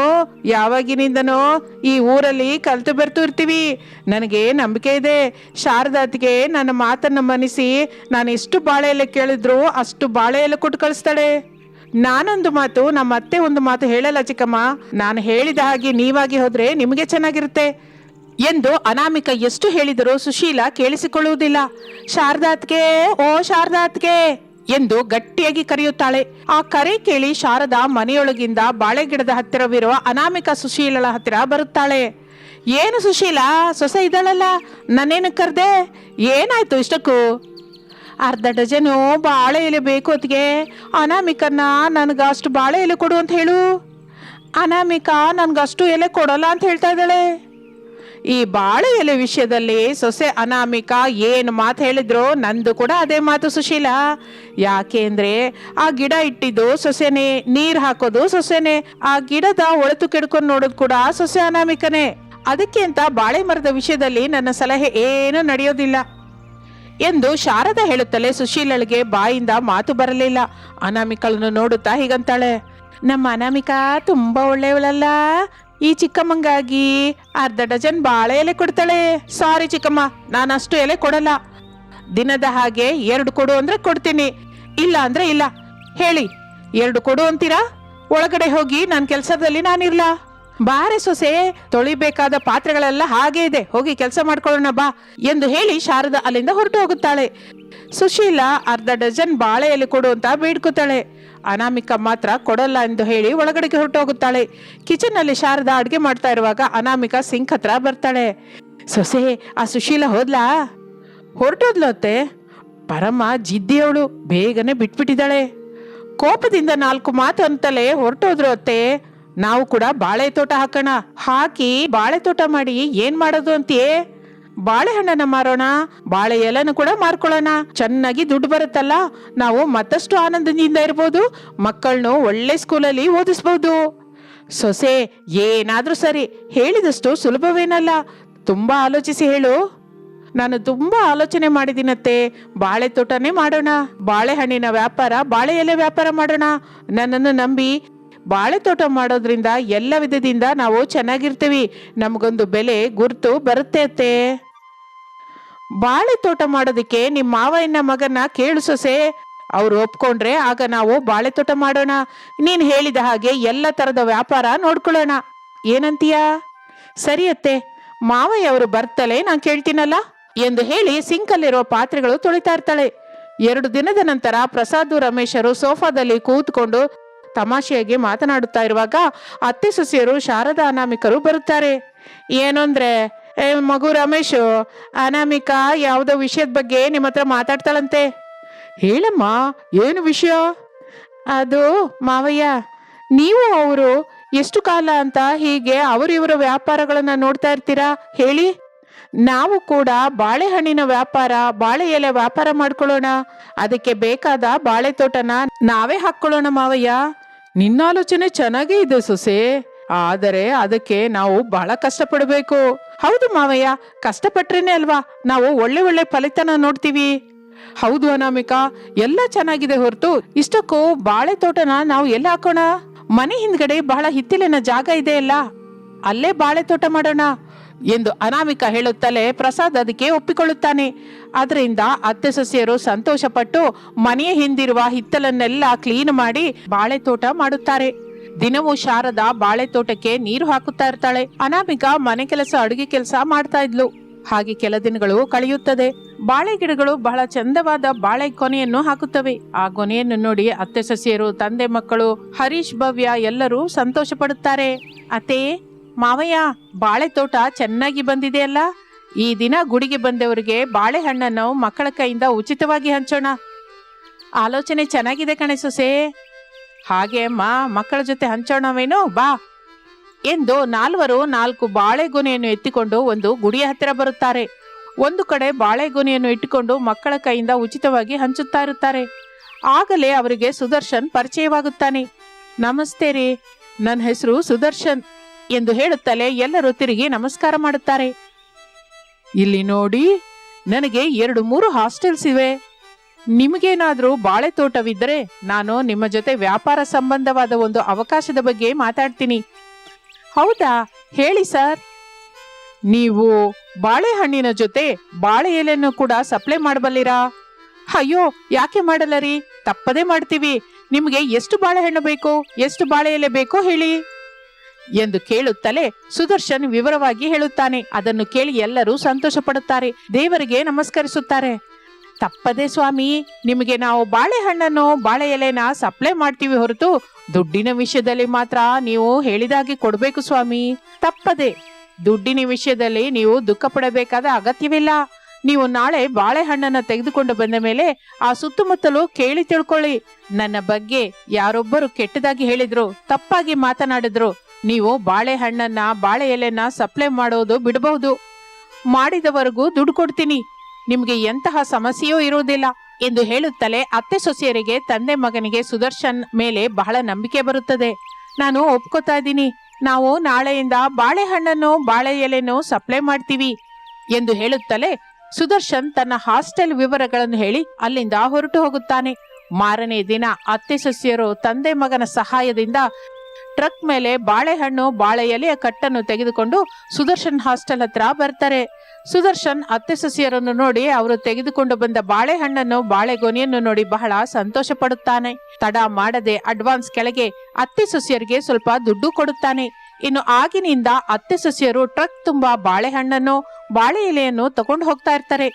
ಯಾವಾಗಿನಿಂದನೋ ಈ ಊರಲ್ಲಿ ಕಲಿತು ಬರ್ತು ಇರ್ತೀವಿ. ನನಗೆ ನಂಬಿಕೆ ಇದೆ. ಶಾರದಾತ್ಗೆ ನನ್ನ ಮಾತನ್ನು ಮನಿಸಿ, ನಾನು ಎಷ್ಟು ಬಾಳೆ ಎಲೆ ಕೇಳಿದ್ರು ಅಷ್ಟು ಬಾಳೆ ಎಲೆ ಕೊಟ್ಟು ಕಳಿಸ್ತಾಳೆ. ನಾನೊಂದು ಮಾತು, ನಮ್ಮ ಅತ್ತೆ ಒಂದು ಮಾತು ಹೇಳಲ್ಲ ಚಿಕ್ಕಮ್ಮ. ನಾನು ಹೇಳಿದ ಹಾಗೆ ನೀವಾಗಿ ಹೋದ್ರೆ ನಿಮಗೆ ಚೆನ್ನಾಗಿರುತ್ತೆ ಎಂದು ಅನಾಮಿಕ ಎಷ್ಟು ಹೇಳಿದರೂ ಸುಶೀಲ ಕೇಳಿಸಿಕೊಳ್ಳುವುದಿಲ್ಲ. ಶಾರದಾತ್ಗೆ, ಓ ಶಾರದಾತ್ಗೆ ಎಂದು ಗಟ್ಟಿಯಾಗಿ ಕರೆಯುತ್ತಾಳೆ. ಆ ಕರೆ ಕೇಳಿ ಶಾರದಾ ಮನೆಯೊಳಗಿಂದ ಬಾಳೆಗಿಡದ ಹತ್ತಿರವಿರುವ ಅನಾಮಿಕ ಸುಶೀಲಳ ಹತ್ತಿರ ಬರುತ್ತಾಳೆ. ಏನು ಸುಶೀಲ, ಸೊಸೆ ಇದ್ದಾಳಲ್ಲ? ನನ್ನೇನು ಕರ್ದೆ? ಏನಾಯ್ತು ಇಷ್ಟಕ್ಕೂ? ಅರ್ಧ ಡಜನು ಬಾಳೆ ಎಲೆ ಬೇಕು ಹೊತ್ತಿಗೆ. ಅನಾಮಿಕನ್ನ ನನಗೆ ಅಷ್ಟು ಬಾಳೆ ಎಲೆ ಕೊಡು ಅಂತ ಹೇಳು. ಅನಾಮಿಕಾ ನನಗಷ್ಟು ಎಲೆ ಕೊಡಲ್ಲ ಅಂತ ಹೇಳ್ತಾ ಇದ್ದಾಳೆ. ಈ ಬಾಳೆ ಎಲೆ ವಿಷಯದಲ್ಲಿ ಸೊಸೆ ಅನಾಮಿಕಾ ಏನು ಮಾತು ಹೇಳಿದ್ರು ನಂದು ಕೂಡ ಅದೇ ಮಾತು ಸುಶೀಲ. ಯಾಕೆ ಅಂದ್ರೆ ಆ ಗಿಡ ಇಟ್ಟಿದ್ದು ಸೊಸೆನೇ, ನೀರು ಹಾಕೋದು ಸೊಸೆನೇ, ಆ ಗಿಡದ ಒಳತು ಕೆಡ್ಕೊಂಡು ನೋಡೋದು ಕೂಡ ಸೊಸೆ ಅನಾಮಿಕನೇ. ಅದಕ್ಕೆ ಅಂತ ಬಾಳೆ ಮರದ ವಿಷಯದಲ್ಲಿ ನನ್ನ ಸಲಹೆ ಏನು ನಡೆಯೋದಿಲ್ಲ. ಎಂದು ಶಾರದ ಹೇಳುತ್ತಲೇ ಸುಶೀಲಳಿಗೆ ಬಾಯಿಂದ ಮಾತು ಬರಲಿಲ್ಲ. ಅನಾಮಿಕಳನ್ನು ನೋಡುತ್ತಾ ಹೀಗಂತಾಳೆ, ನಮ್ಮ ಅನಾಮಿಕಾ ತುಂಬಾ ಒಳ್ಳೆಯವಳಲ್ಲ. ಈ ಚಿಕ್ಕಮ್ಮಂಗಾಗಿ ಅರ್ಧ ಡಜನ್ ಬಾಳೆ ಎಲೆ ಕೊಡ್ತಾಳೆ. ಸಾರಿ ಚಿಕ್ಕಮ್ಮ ನಾನು ಅಷ್ಟು ಎಲೆ ಕೊಡಲ್ಲ. ದಿನದ ಹಾಗೆ ಎರಡು ಕೊಡು ಅಂದ್ರೆ ಕೊಡ್ತೀನಿ. ಇಲ್ಲ ಅಂದ್ರೆ ಇಲ್ಲ. ಹೇಳಿ, ಎರಡು ಕೊಡು ಅಂತೀರಾ? ಒಳಗಡೆ ಹೋಗಿ ನನ್ನ ಕೆಲಸದಲ್ಲಿ ನಾನಿರ್ಲಾ? ಬಾರೆ ಸೊಸೆ, ತೊಳಿಬೇಕಾದ ಪಾತ್ರೆಗಳೆಲ್ಲ ಹಾಗೆ ಇದೆ. ಹೋಗಿ ಕೆಲಸ ಮಾಡ್ಕೊಳ್ಳೋಣ ಬಾ ಎಂದು ಹೇಳಿ ಶಾರದ ಅಲ್ಲಿಂದ ಹೊರಟು ಹೋಗುತ್ತಾಳೆ. ಸುಶೀಲ ಅರ್ಧ ಡಜನ್ ಬಾಳೆಯಲ್ಲಿ ಕೊಡು ಅಂತ ಬೇಡ್ಕೊತಾಳೆ ಅನಾಮಿಕ ಮಾತ್ರ ಕೊಡಲ್ಲ ಎಂದು ಹೇಳಿ ಒಳಗಡೆಗೆ ಹೊರಟು ಹೋಗುತ್ತಾಳೆ. ಕಿಚನ್ನಲ್ಲಿ ಶಾರದಾ ಅಡುಗೆ ಮಾಡ್ತಾ ಇರುವಾಗ ಅನಾಮಿಕ ಸಿಂಕ್ ಹತ್ರ ಬರ್ತಾಳೆ. ಸೊಸೆ, ಆ ಸುಶೀಲ ಹೋದ್ಲಾ? ಹೊರಟೋದ್ಲತ್ತೆ ಪರಮ ಜಿದ್ದಿಯವಳು, ಬೇಗನೆ ಬಿಟ್ಬಿಟ್ಟಿದ್ದಾಳೆ. ಕೋಪದಿಂದ ನಾಲ್ಕು ಮಾತು ಅಂತಲೇ ಹೊರಟೋದ್ರು ಅತ್ತೆ. ನಾವು ಕೂಡ ಬಾಳೆ ತೋಟ ಹಾಕೋಣ. ಹಾಕಿ ಬಾಳೆ ತೋಟ ಮಾಡಿ ಏನ್ ಮಾಡೋದು ಅಂತೀಯೇ? ಬಾಳೆಹಣ್ಣನ್ನ ಮಾರೋಣ, ಬಾಳೆ ಎಲೆನ ಕೂಡ ಮಾರ್ಕೊಳ್ಳೋಣ. ಚೆನ್ನಾಗಿ ದುಡ್ಡು ಬರುತ್ತಲ್ಲ, ನಾವು ಮತ್ತಷ್ಟು ಆನಂದದಿಂದ ಇರ್ಬೋದು, ಮಕ್ಕಳನ್ನು ಒಳ್ಳೆ ಸ್ಕೂಲಲ್ಲಿ ಓದಿಸ್ಬೋದು. ಸೊಸೆ, ಏನಾದರೂ ಸರಿ, ಹೇಳಿದಷ್ಟು ಸುಲಭವೇನಲ್ಲ. ತುಂಬಾ ಆಲೋಚಿಸಿ ಹೇಳು. ನಾನು ತುಂಬಾ ಆಲೋಚನೆ ಮಾಡಿದಿನತ್ತೆ ಬಾಳೆ ತೋಟನೇ ಮಾಡೋಣ. ಬಾಳೆಹಣ್ಣಿನ ವ್ಯಾಪಾರ, ಬಾಳೆ ಎಲೆ ವ್ಯಾಪಾರ ಮಾಡೋಣ. ನನ್ನನ್ನು ನಂಬಿ ಬಾಳೆ ತೋಟ ಮಾಡೋದ್ರಿಂದ ಎಲ್ಲ ವಿಧದಿಂದ ನಾವು ಚೆನ್ನಾಗಿರ್ತೀವಿ. ನಮಗೊಂದು ಬೆಲೆ ಗುರುತು ಬರುತ್ತೆ ಅತ್ತೆ. ಬಾಳೆ ತೋಟ ಮಾಡೋದಕ್ಕೆ ನಿಮ್ಮ ಮಾವಯ್ಯನ ಮಗನ ಕೇಳು ಸೊಸೆ. ಅವ್ರು ಒಪ್ಕೊಂಡ್ರೆ ಆಗ ನಾವು ಬಾಳೆ ತೋಟ ಮಾಡೋಣ. ನೀನು ಹೇಳಿದ ಹಾಗೆ ಎಲ್ಲ ತರದ ವ್ಯಾಪಾರ ನೋಡ್ಕೊಳ್ಳೋಣ. ಏನಂತೀಯ? ಸರಿ ಅತ್ತೆ. ಮಾವಯ್ಯ ಅವರು ಬರ್ತಲೇ ನಾನು ಕೇಳ್ತೀನಲ್ಲ? ಎಂದು ಹೇಳಿ ಸಿಂಕಲ್ಲಿರೋ ಪಾತ್ರೆಗಳು ತೊಳಿತಾ ಇರ್ತಾಳೆ. ಎರಡು ದಿನದ ನಂತರ ಪ್ರಸಾದ್ ರಮೇಶರು ಸೋಫಾದಲ್ಲಿ ಕೂತ್ಕೊಂಡು ತಮಾಷೆಯಾಗಿ ಮಾತನಾಡುತ್ತಾ ಇರುವಾಗ ಅತ್ತೆ ಸೊಸೆಯರು ಶಾರದಾ ಅನಾಮಿಕರು ಬರುತ್ತಾರೆ ಏನಂದ್ರೆ ಏ ಮಗು ರಮೇಶ್, ಅನಾಮಿಕಾ ಯಾವುದೋ ವಿಷಯದ ಬಗ್ಗೆ ನಿಮ್ಮ ಹತ್ರ ಮಾತಾಡ್ತಾಳಂತೆ. ಹೇಳಮ್ಮ, ಏನು ವಿಷಯ? ಅದು, ಮಾವಯ್ಯ, ನೀವು ಅವರು ಎಷ್ಟು ಕಾಲ ಅಂತ ಹೀಗೆ ಅವರಿವರ ವ್ಯಾಪಾರಗಳನ್ನ ನೋಡ್ತಾ ಇರ್ತೀರಾ? ಹೇಳಿ. ನಾವು ಕೂಡ ಬಾಳೆಹಣ್ಣಿನ ವ್ಯಾಪಾರ, ಬಾಳೆ ಎಲೆ ವ್ಯಾಪಾರ ಮಾಡ್ಕೊಳ್ಳೋಣ. ಅದಕ್ಕೆ ಬೇಕಾದ ಬಾಳೆ ತೋಟನ ನಾವೇ ಹಾಕ್ಕೊಳ್ಳೋಣ ಮಾವಯ್ಯ. ನಿನ್ನ ಆಲೋಚನೆ ಚೆನ್ನಾಗೇ ಇದೆ ಸೊಸೆ. ಆದರೆ ಅದಕ್ಕೆ ನಾವು ಬಹಳ ಕಷ್ಟಪಡಬೇಕು. ಹೌದು ಮಾವಯ್ಯ, ಕಷ್ಟಪಟ್ರೇನೆ ಅಲ್ವಾ? ನಾವು ಒಳ್ಳೆ ಒಳ್ಳೆ ಫಲಿತನ ನೋಡ್ತೀವಿ. ಹೌದು ಅನಾಮಿಕಾ, ಎಲ್ಲ ಚೆನ್ನಾಗಿದೆ ಹೊರತು ಇಷ್ಟಕ್ಕೂ ಬಾಳೆ ತೋಟನ ನಾವು ಎಲ್ಲಿ ಹಾಕೋಣ? ಮನೆ ಹಿಂದ್ಗಡೆ ಬಹಳ ಹಿತ್ತಿಲಿನ ಜಾಗ ಇದೆ ಅಲ್ಲ? ಅಲ್ಲೇ ಬಾಳೆ ತೋಟ ಮಾಡೋಣ. ಎಂದು ಅನಾಮಿಕ ಹೇಳುತ್ತಲೇ ಪ್ರಸಾದ್ ಅದಕ್ಕೆ ಒಪ್ಪಿಕೊಳ್ಳುತ್ತಾನೆ. ಅದರಿಂದ ಅತ್ತೆ ಸಸ್ಯರು ಸಂತೋಷಪಟ್ಟು ಮನೆಯ ಹಿಂದಿರುವ ಹಿತ್ತಲನ್ನೆಲ್ಲ ಕ್ಲೀನ್ ಮಾಡಿ ಬಾಳೆ ತೋಟ ಮಾಡುತ್ತಾರೆ. ದಿನವೂ ಶಾರದ ಬಾಳೆ ತೋಟಕ್ಕೆ ನೀರು ಹಾಕುತ್ತಾ ಇರ್ತಾಳೆ. ಅನಾಮಿಕ ಮನೆ ಕೆಲಸ, ಅಡುಗೆ ಕೆಲಸ ಮಾಡ್ತಾ ಇದ್ಲು. ಹಾಗೆ ಕೆಲ ದಿನಗಳು ಕಳೆಯುತ್ತದೆ. ಬಾಳೆ ಗಿಡಗಳು ಬಹಳ ಚಂದವಾದ ಬಾಳೆ ಕೊನೆಯನ್ನು ಹಾಕುತ್ತವೆ. ಆ ಕೊನೆಯನ್ನು ನೋಡಿ ಅತ್ತೆ ಸಸ್ಯರು, ತಂದೆ ಮಕ್ಕಳು, ಹರೀಶ್, ಭವ್ಯ ಎಲ್ಲರೂ ಸಂತೋಷ ಪಡುತ್ತಾರೆ ಮಾವಯ್ಯ, ಬಾಳೆ ತೋಟ ಚೆನ್ನಾಗಿ ಬಂದಿದೆಯಲ್ಲ? ಈ ದಿನ ಗುಡಿಗೆ ಬಂದವರಿಗೆ ಬಾಳೆಹಣ್ಣನ್ನು ಮಕ್ಕಳ ಕೈಯಿಂದ ಉಚಿತವಾಗಿ ಹಂಚೋಣ. ಆಲೋಚನೆ ಚೆನ್ನಾಗಿದೆ ಕಣೆ ಸೊಸೆ. ಹಾಗೆ ಅಮ್ಮ, ಮಕ್ಕಳ ಜೊತೆ ಹಂಚೋಣವೇನು, ಬಾ. ಎಂದು ನಾಲ್ವರು ನಾಲ್ಕು ಬಾಳೆಗೊನೆಯನ್ನು ಎತ್ತಿಕೊಂಡು ಒಂದು ಗುಡಿಯ ಹತ್ತಿರ ಬರುತ್ತಾರೆ. ಒಂದು ಕಡೆ ಬಾಳೆಗೊನೆಯನ್ನು ಇಟ್ಟುಕೊಂಡು ಮಕ್ಕಳ ಕೈಯಿಂದ ಉಚಿತವಾಗಿ ಹಂಚುತ್ತಾ ಇರುತ್ತಾರೆ. ಆಗಲೇ ಅವರಿಗೆ ಸುದರ್ಶನ್ ಪರಿಚಯವಾಗುತ್ತಾನೆ. ನಮಸ್ತೆ ರೀ, ನನ್ನ ಹೆಸರು ಸುದರ್ಶನ್. ಎಂದು ಹೇಳುತ್ತಲೇ ಎಲ್ಲರೂ ತಿರುಗಿ ನಮಸ್ಕಾರ ಮಾಡುತ್ತಾರೆ. ಇಲ್ಲಿ ನೋಡಿ, ನನಗೆ ಎರಡು ಮೂರು ಹಾಸ್ಟೆಲ್ಸ್ ಇವೆ. ನಿಮಗೇನಾದ್ರೂ ಬಾಳೆ ತೋಟವಿದ್ದರೆ ನಾನು ನಿಮ್ಮ ಜೊತೆ ವ್ಯಾಪಾರ ಸಂಬಂಧವಾದ ಒಂದು ಅವಕಾಶದ ಬಗ್ಗೆ ಮಾತಾಡ್ತೀನಿ. ಹೌದಾ? ಹೇಳಿ ಸರ್. ನೀವು ಬಾಳೆಹಣ್ಣಿನ ಜೊತೆ ಬಾಳೆ ಎಲೆಯನ್ನು ಕೂಡ ಸಪ್ಲೈ ಮಾಡಬಲ್ಲಿರಾ? ಅಯ್ಯೋ, ಯಾಕೆ ಮಾಡಲ್ಲ ರೀ ತಪ್ಪದೇ ಮಾಡ್ತೀವಿ. ನಿಮಗೆ ಎಷ್ಟು ಬಾಳೆಹಣ್ಣು ಬೇಕು? ಎಷ್ಟು ಬಾಳೆ ಎಲೆ ಬೇಕೋ ಹೇಳಿ. ಎಂದು ಕೇಳುತ್ತಲೇ ಸುದರ್ಶನ್ ವಿವರವಾಗಿ ಹೇಳುತ್ತಾನೆ. ಅದನ್ನು ಕೇಳಿ ಎಲ್ಲರೂ ಸಂತೋಷ ಪಡುತ್ತಾರೆ ದೇವರಿಗೆ ನಮಸ್ಕರಿಸುತ್ತಾರೆ. ತಪ್ಪದೆ ಸ್ವಾಮಿ, ನಿಮಗೆ ನಾವು ಬಾಳೆಹಣ್ಣನ್ನು ಬಾಳೆ ಎಲೆನ ಸಪ್ಲೈ ಮಾಡ್ತೀವಿ ಹೊರತು ದುಡ್ಡಿನ ವಿಷಯದಲ್ಲಿ ಮಾತ್ರ ನೀವು ಹೇಳಿದಾಗಿ ಕೊಡಬೇಕು ಸ್ವಾಮಿ. ತಪ್ಪದೆ ದುಡ್ಡಿನ ವಿಷಯದಲ್ಲಿ ನೀವು ದುಃಖ ಪಡಬೇಕಾದ ಅಗತ್ಯವಿಲ್ಲ. ನೀವು ನಾಳೆ ಬಾಳೆಹಣ್ಣನ್ನ ತೆಗೆದುಕೊಂಡು ಬಂದ ಮೇಲೆ ಆ ಸುತ್ತಮುತ್ತಲು ಕೇಳಿ ತಿಳ್ಕೊಳ್ಳಿ. ನನ್ನ ಬಗ್ಗೆ ಯಾರೊಬ್ಬರು ಕೆಟ್ಟದಾಗಿ ಹೇಳಿದ್ರು, ತಪ್ಪಾಗಿ ಮಾತನಾಡಿದ್ರು ನೀವು ಬಾಳೆಹಣ್ಣನ್ನ ಬಾಳೆ ಎಲೆನ ಸಪ್ಲೈ ಮಾಡೋದು ಬಿಡಬಹುದು. ಮಾಡಿದವರೆಗೂ ದುಡ್ಡು ಕೊಡ್ತೀನಿ. ನಿಮ್ಗೆ ಎಂತಹ ಸಮಸ್ಯೆಯೂ ಇರುವುದಿಲ್ಲ ಎಂದು ಹೇಳುತ್ತಲೇ ಅತ್ತೆ ಸೊಸೆಯರಿಗೆ, ತಂದೆ ಮಗನಿಗೆ ಸುದರ್ಶನ್ ಮೇಲೆ ಬಹಳ ನಂಬಿಕೆ ಬರುತ್ತದೆ. ನಾನು ಒಪ್ಕೋತಾ ಇದ್ದೀನಿ. ನಾವು ನಾಳೆಯಿಂದ ಬಾಳೆಹಣ್ಣನ್ನು ಬಾಳೆ ಎಲೆನೂ ಸಪ್ಲೈ ಮಾಡ್ತೀವಿ ಎಂದು ಹೇಳುತ್ತಲೇ ಸುದರ್ಶನ್ ತನ್ನ ಹಾಸ್ಟೆಲ್ ವಿವರಗಳನ್ನು ಹೇಳಿ ಅಲ್ಲಿಂದ ಹೊರಟು ಹೋಗುತ್ತಾನೆ. ಮಾರನೇ ದಿನ ಅತ್ತೆ ಸೊಸೆಯರು, ತಂದೆ ಮಗನ ಸಹಾಯದಿಂದ ಟ್ರಕ್ ಮೇಲೆ ಬಾಳೆಹಣ್ಣು ಬಾಳೆ ಎಲೆಯ ಕಟ್ಟನ್ನು ತೆಗೆದುಕೊಂಡು ಸುದರ್ಶನ್ ಹಾಸ್ಟೆಲ್ ಹತ್ರ ಬರ್ತಾರೆ. ಸುದರ್ಶನ್ ಅತ್ತೆ ಸೊಸೆಯರನ್ನು ನೋಡಿ ಅವರು ತೆಗೆದುಕೊಂಡು ಬಂದ ಬಾಳೆಹಣ್ಣನ್ನು ಬಾಳೆಗೊನೆಯನ್ನು ನೋಡಿ ಬಹಳ ಸಂತೋಷ ಪಡುತ್ತಾನೆ. ತಡ ಮಾಡದೆ ಅಡ್ವಾನ್ಸ್ ಕೆಳಗೆ ಅತ್ತೆ ಸೊಸೆಯರಿಗೆ ಸ್ವಲ್ಪ ದುಡ್ಡು ಕೊಡುತ್ತಾನೆ. ಇನ್ನು ಆಗಿನಿಂದ ಅತ್ತೆ ಸೊಸೆಯರು ಟ್ರಕ್ ತುಂಬಾ ಬಾಳೆಹಣ್ಣನ್ನು, ಬಾಳೆ ಎಲೆಯನ್ನು ತಗೊಂಡು ಹೋಗ್ತಾ ಇರ್ತಾರೆ.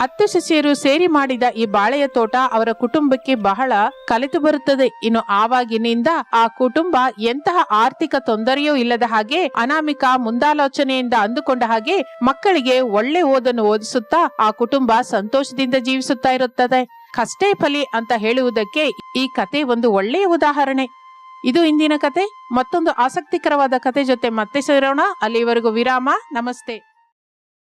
ಅತ್ತೆ ಸೊಸೆಯರು ಸೇರಿ ಮಾಡಿದ ಈ ಬಾಳೆಯ ತೋಟ ಅವರ ಕುಟುಂಬಕ್ಕೆ ಬಹಳ ಕಲಿತು ಬರುತ್ತದೆ. ಇನ್ನು ಆವಾಗಿನಿಂದ ಆ ಕುಟುಂಬ ಎಂತಹ ಆರ್ಥಿಕ ತೊಂದರೆಯೂ ಇಲ್ಲದ ಹಾಗೆ ಅನಾಮಿಕ ಮುಂದಾಲೋಚನೆಯಿಂದ ಅಂದುಕೊಂಡ ಹಾಗೆ ಮಕ್ಕಳಿಗೆ ಒಳ್ಳೆ ಓದನ್ನು ಓದಿಸುತ್ತಾ ಆ ಕುಟುಂಬ ಸಂತೋಷದಿಂದ ಜೀವಿಸುತ್ತಾ ಇರುತ್ತದೆ. ಕಷ್ಟೇ ಫಲಿ ಅಂತ ಹೇಳುವುದಕ್ಕೆ ಈ ಕತೆ ಒಂದು ಒಳ್ಳೆಯ ಉದಾಹರಣೆ. ಇದು ಇಂದಿನ ಕತೆ. ಮತ್ತೊಂದು ಆಸಕ್ತಿಕರವಾದ ಕತೆ ಜೊತೆ ಮತ್ತೆ ಸೇರೋಣ. ಅಲ್ಲಿವರೆಗೂ ವಿರಾಮ. ನಮಸ್ತೆ.